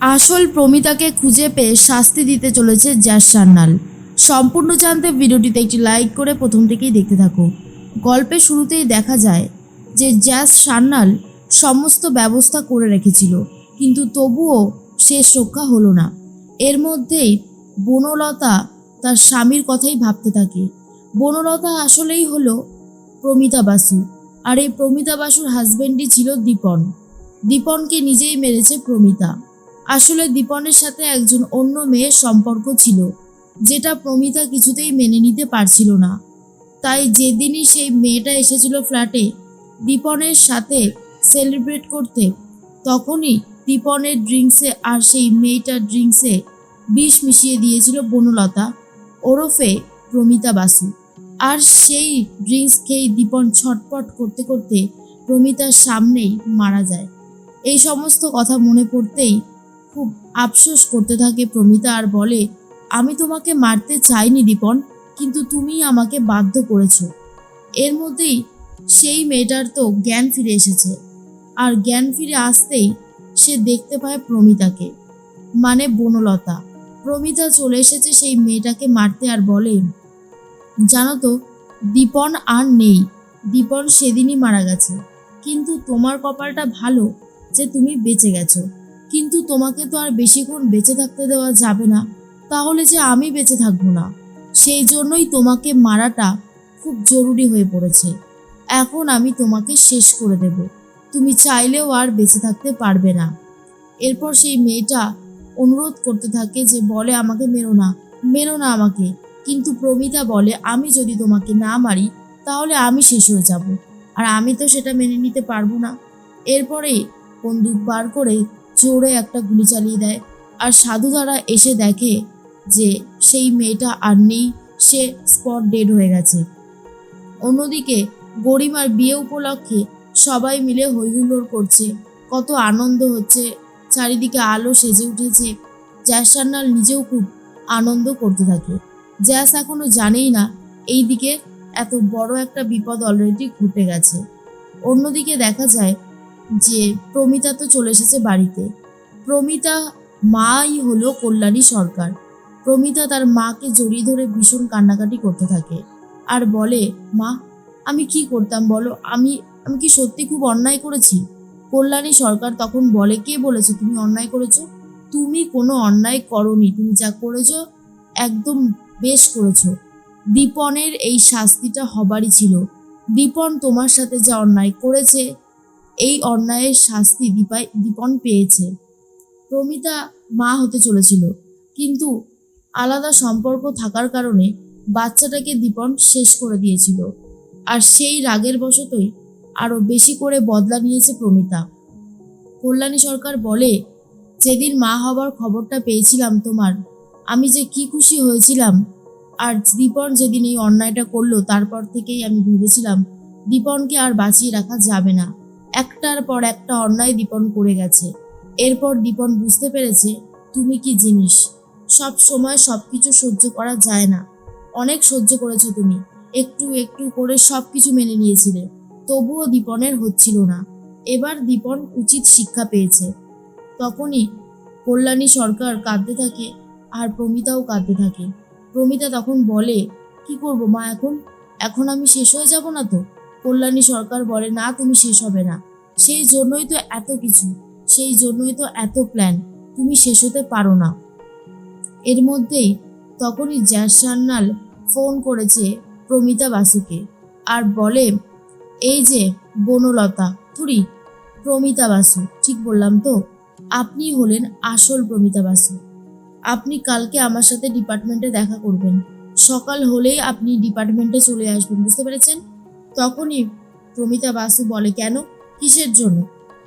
আসল প্রমিতাকে খুঁজে পেয়ে শাস্তি দিতে চলেছে জ্যাস সান্যাল। সম্পূর্ণ জানতে ভিডিওটিতে একটি লাইক করে প্রথম থেকেই দেখতে থাকো। গল্পের শুরুতেই দেখা যায় যে জ্যাস সান্যাল সমস্ত ব্যবস্থা করে রেখেছিল, কিন্তু তবুও শেষ রক্ষা হলো না। এর মধ্যেই বনলতা তার স্বামীর কথাই ভাবতে থাকে। বনলতা আসলেই হলো প্রমিতা বাসু, আর এই প্রমিতা বাসুর হাজবেন্ডই ছিল দীপন। দীপনকে নিজেই মেরেছে প্রমিতা। আসলে দীপনের সাথে একজন অন্য মেয়ের সম্পর্ক ছিল, যেটা প্রমিতা কিছুতেই মেনে নিতে পারছিল না। তাই যেদিনই সেই মেয়েটা এসেছিল ফ্ল্যাটে দীপনের সাথে সেলিব্রেট করতে, তখনই দীপনের ড্রিঙ্কসে আর সেই মেয়েটার ড্রিঙ্কসে বিষ মিশিয়ে দিয়েছিল বনলতা, ওরফে প্রমিতা বাসু। আর সেই ড্রিঙ্কস খেয়ে দীপন ছটপট করতে করতে প্রমিতার সামনেই মারা যায়। এই সমস্ত কথা মনে পড়তেই খুব আফসোস করতে থাকে প্রমিতা আর বলে, আমি তোমাকে মারতে চাইনি দীপন কিন্তু তুমি আমাকে বাধ্য করেছ। এর মধ্যেই সেই মেয়েটার তো জ্ঞান ফিরে এসেছে। আর জ্ঞান ফিরে আসতেই সে দেখতে পায় প্রমিতাকে মানে বনলতা। প্রমিতা চলে এসেছে সেই মেয়েটাকে মারতে আর বলে, জানো তো দীপন আর নেই। দীপন সেদিনই মারা গেছে। কিন্তু তোমার কপালটা ভালো যে তুমি বেঁচে গেছো। তোমাকে তো আর বেশিক্ষণ বেঁচে থাকতে দেওয়া যাবে না। তাহলে যে আমি বেঁচে থাকব না, সেই জন্যই তোমাকে মারাটা খুব জরুরি হয়ে পড়েছে। এখন আমি তোমাকে শেষ করে দেব। তুমি চাইলেও আর বেঁচে থাকতে পারবে না। এরপর সেই মেয়েটা অনুরোধ করতে থাকে যে, বলে আমাকে মেরো না মেরো না আমাকে। কিন্তু প্রমিতা বলে, আমি যদি তোমাকে না মারি, তাহলে আমি শেষ হয়ে যাব। আর আমি তো সেটা মেনে নিতে পারব না। এরপরে বন্দুক বার করে জোরে একটা গুলি চালিয়ে দেয়। আর সাধুধারা এসে দেখে যে সেই মেয়েটা আর নেই, সে স্পট ডেড হয়ে গেছে। অন্যদিকে গরিমার বিয়ে উপলক্ষে সবাই মিলে হৈহুল্লোড় করছে। কত আনন্দ হচ্ছে, চারিদিকে আলো সেজে উঠেছে। জ্যাস সান্যাল নিজেও খুব আনন্দ করতে থাকে। জ্যাস এখনও জানেই না এই দিকে এত বড় একটা বিপদ অলরেডি ঘটে গেছে। অন্যদিকে দেখা যায় যে প্রমিতা তো চলে এসেছে বাড়িতে। প্রমিতা মাই হলো কল্যাণী সরকার। প্রমিতা তার মাকে জড়িয়ে ধরে ভীষণ কান্নাকাটি করতে থাকে আর বলে, মা, আমি কি করতাম বলো? আমি আমি কি সত্যি খুব অন্যায় করেছি? কল্যাণী সরকার তখন বলে, কে বলেছে তুমি অন্যায় করেছ? তুমি কোনো অন্যায় করনি। তুমি যা করেছ একদম বেশ করেছ। দীপনের এই শাস্তিটা হবারই ছিল। দীপন তোমার সাথে যা অন্যায় করেছে এই অন্যায়ের শাস্তি দীপায় দীপন পেয়েছে। প্রমিতা মা হতে চলেছিল। কিন্তু আলাদা সম্পর্ক থাকার কারণে বাচ্চাটাকে দীপন শেষ করে দিয়েছিল। আর সেই রাগের বশতই আরও বেশি করে বদলা নিয়েছে প্রমিতা। কল্যাণী সরকার বলে, যেদিন মা হবার খবরটা পেয়েছিলাম তোমার, আমি যে কি খুশি হয়েছিলাম, আর দীপন যেদিন এই অন্যায়টা করল, তারপর থেকেই আমি ভেবেছিলাম দীপনকে আর বাঁচিয়ে রাখা যাবে না। একটার পর একটা অন্যায় দীপন করে গেছে। এরপর দীপন বুঝতে পেরেছে, তুমি কি জিনিস? সব সময় সব কিছু সহ্য করা যায় না। অনেক সহ্য করেছ তুমি। একটু একটু করে সব কিছু মেনে নিয়েছিলে। তবুও দীপনের হচ্ছিল না। এবার দীপন উচিত শিক্ষা পেয়েছে। তখনই কল্যাণী সরকার কাঁদতে থাকে আর প্রমিতাও কাঁদতে থাকে। প্রমিতা তখন বলে, কি করব মা এখন? এখন আমি শেষ হয়ে যাব না তো? কল্যাণী সরকার বলে, না, তুমি শেষ হবে না। সেই জন্যই তো এত কিছু। সেই জন্যই তো এত প্ল্যান তুমি শেষ হতে পারো না। এর মধ্যেই তখনই জ্যাস সান্যাল ফোন করেছে প্রমিতা বাসুকে আর বলে, এই যে বনলতা, থুরি, প্রমিতা বাসু, ঠিক বললাম তো? আপনি হলেন আসল প্রমিতা বাসু। আপনি কালকে আমার সাথে ডিপার্টমেন্টে দেখা করবেন। সকাল হলেই আপনি ডিপার্টমেন্টে চলে আসবেন, বুঝতে পেরেছেন? তখনই প্রমিতা বাসু বলে, কেন? কিসের জন্য?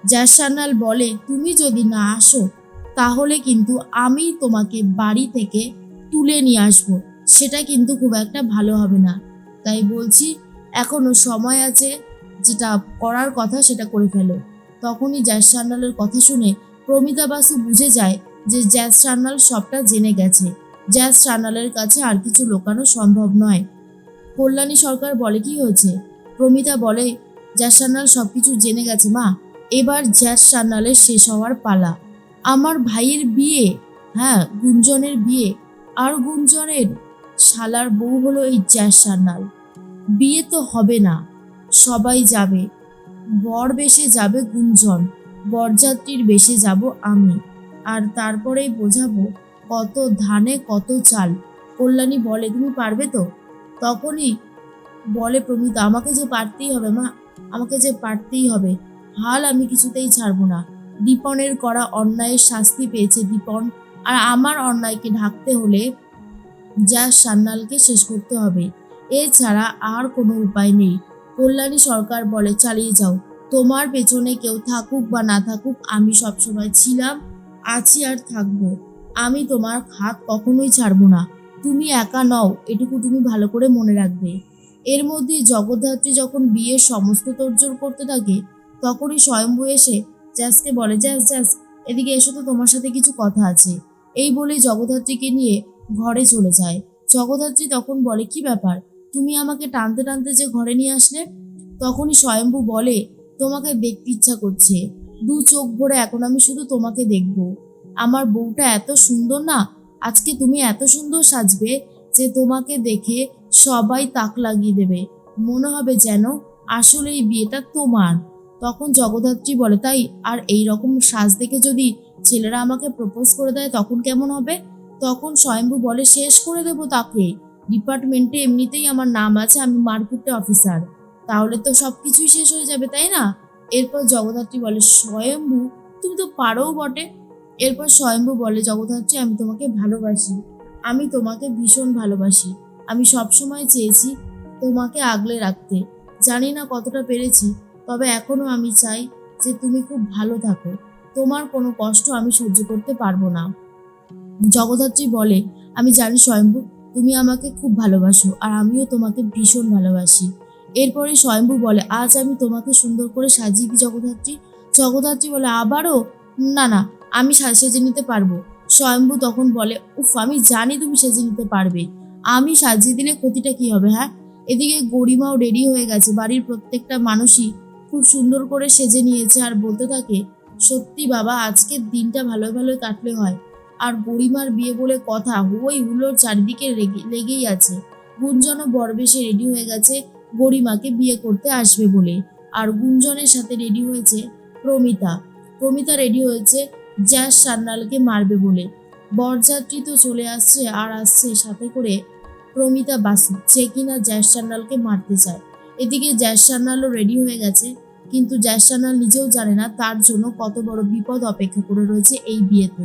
জ্যাস সান্যাল বলে, তুমি যদি না আসো, তাহলে কিন্তু আমি তোমাকে বাড়ি থেকে তুলে নিয়ে আসব। সেটা কিন্তু খুব একটা ভালো হবে না। তাই বলছি, এখনও সময় আছে, যেটা করার কথা সেটা করে ফেলো। তখনই জ্যাস সান্যালের কথা শুনে প্রমিতা বাসু বুঝে যায় যে জ্যাস সান্যাল সবটা জেনে গেছে। জ্যাস সান্যালের কাছে আর কিছু লোকানো সম্ভব নয়। কল্যাণী সরকার বলে, কি হয়েছে? প্রমিতা বলে, জ্যাস সান্যাল সব কিছু জেনে গেছে মা। এবার জ্যাস সান্যালের শেষ হওয়ার পালা। আমার ভাইয়ের বিয়ে হ্যাঁ গুঞ্জনের বিয়ে। আর গুঞ্জনের শালার বউ হলো এই জ্যাস সান্যাল বিয়ে তো হবে না, সবাই যাবে। বর বেশে যাবে গুঞ্জন, বরযাত্রীর বেশে যাব আমি। আর তারপরেই বোঝাবো কত ধানে কত চাল। কল্যাণী বলে, তুমি পারবে তো? তখনই বলে প্রমিতা, আমাকে যে পারতেই হবে মা, আমাকে যে পারতেই হবে। হাল আমি কিছুতেই ছাড়বো না। দীপনের করা অন্যায়ের শাস্তি পেয়েছে দীপন। আর আমার অন্যায়কে ঢাকতে হলে যা সান্যালকে শেষ করতে হবে। এছাড়া আর কোনো উপায় নেই। কল্যাণী সরকার বলে, চালিয়ে যাও। তোমার পেছনে কেউ থাকুক বা না থাকুক, আমি সবসময় ছিলাম, আছি আর থাকব। আমি তোমার হাত কখনোই ছাড়বো না। তুমি একা নও, এটুকু তুমি ভালো করে মনে রাখবে। এর মধ্যে জগদ্ধাত্রী যখন বিয়ের সমস্ত তোড়জোড় করতে থাকে, তখনই স্বয়ম্ভু এসে জ্যাসকে বলে জ্যাস জ্যাস এদিকে এসো তো, তোমার সাথে কিছু কথা আছে। এই বলেই জগদ্ধাত্রীকে নিয়ে ঘরে চলে যায়। জগদ্ধাত্রী তখন বলে, কি ব্যাপার? তুমি আমাকে টানতে টানতে যে ঘরে নিয়ে আসলে? তখনই স্বয়ম্ভু বলে, তোমাকে দেখতে ইচ্ছা করছে। দু চোখ ভরে এখন আমি শুধু তোমাকে দেখব। আমার বউটা এত সুন্দর না, আজকে তুমি এত সুন্দর সাজবে যে তোমাকে দেখে সবাই তাক লাগিয়ে দেবে। মনে হবে যেন আসলে এই বিয়েটা তোমার। তখন জগদ্ধাত্রী বলে, তাই, আর এই রকম সাজ দেখে যদি ছেলেরা আমাকে প্রপোজ করে দেয়, তখন কেমন হবে? তখন স্বয়ম্ভু বলে, শেষ করে দেবো তাকে। ডিপার্টমেন্টে এমনিতেই আমার নাম আছে, আমি মারকুটে অফিসার। তাহলে তো সব কিছুই শেষ হয়ে যাবে, তাই না? এরপর জগদ্ধাত্রী বলে, স্বয়ম্ভু, তুমি তো পারো বটে। এরপর স্বয়ম্ভু বলে, জগদ্ধাত্রী, আমি তোমাকে ভালোবাসি। আমি তোমাকে ভীষণ ভালোবাসি। আমি সবসময় চেয়েছি তোমাকে আগলে রাখতে। জানি না কতটা পেরেছি, তবে এখনও আমি চাই যে তুমি খুব ভালো থাকো। তোমার কোনো কষ্ট আমি সহ্য করতে পারব না। জগদ্ধাত্রী বলে, আমি জানি স্বয়ম্ভু, তুমি আমাকে খুব ভালোবাসো আর আমিও তোমাকে ভীষণ ভালোবাসি। এরপরে স্বয়ম্ভু বলে, আজ আমি তোমাকে সুন্দর করে সাজিয়ে দিই জগদ্ধাত্রী। জগদ্ধাত্রী বলে, আবারও? না না, আমি সেজে নিতে পারব। স্বয়ম্ভু তখন বলে, উফ, আমি জানি তুমি সেজে নিতে পারবে। আমি সাজিয়ে দিলে ক্ষতিটা কি হবে হ্যাঁ? এদিকে গরিমাও রেডি হয়ে গেছে। বাড়ির প্রত্যেকটা মানুষই খুব সুন্দর করে সেজে নিয়েছে আর বলতে থাকে, সত্যি বাবা, আজকের দিনটা ভালো ভালোই কাটলে হয়। আর গরিমার বিয়ে বলে কথা হই হুলোর চারিদিকে লেগে- লেগেই আছে। গুঞ্জনও বরবেশে রেডি হয়ে গেছে, গরিমাকে বিয়ে করতে আসবে বলে। আর গুঞ্জনের সাথে রেডি হয়েছে প্রমিতা। প্রমিতা রেডি হয়েছে জ্যাস সান্যালকে মারবে বলে। বরযাত্রী তো চলে আসছে আর আসছে সাথে করে প্রমিতা বাসু, যে কিনা জ্যাস সান্যালকে মারতে চায়। এদিকে জ্যাস সান্যালও রেডি হয়ে গেছে, কিন্তু জ্যাস সান্যাল নিজেও জানে না তার জন্য কত বড় বিপদ অপেক্ষা করে রয়েছে এই বিয়েতে।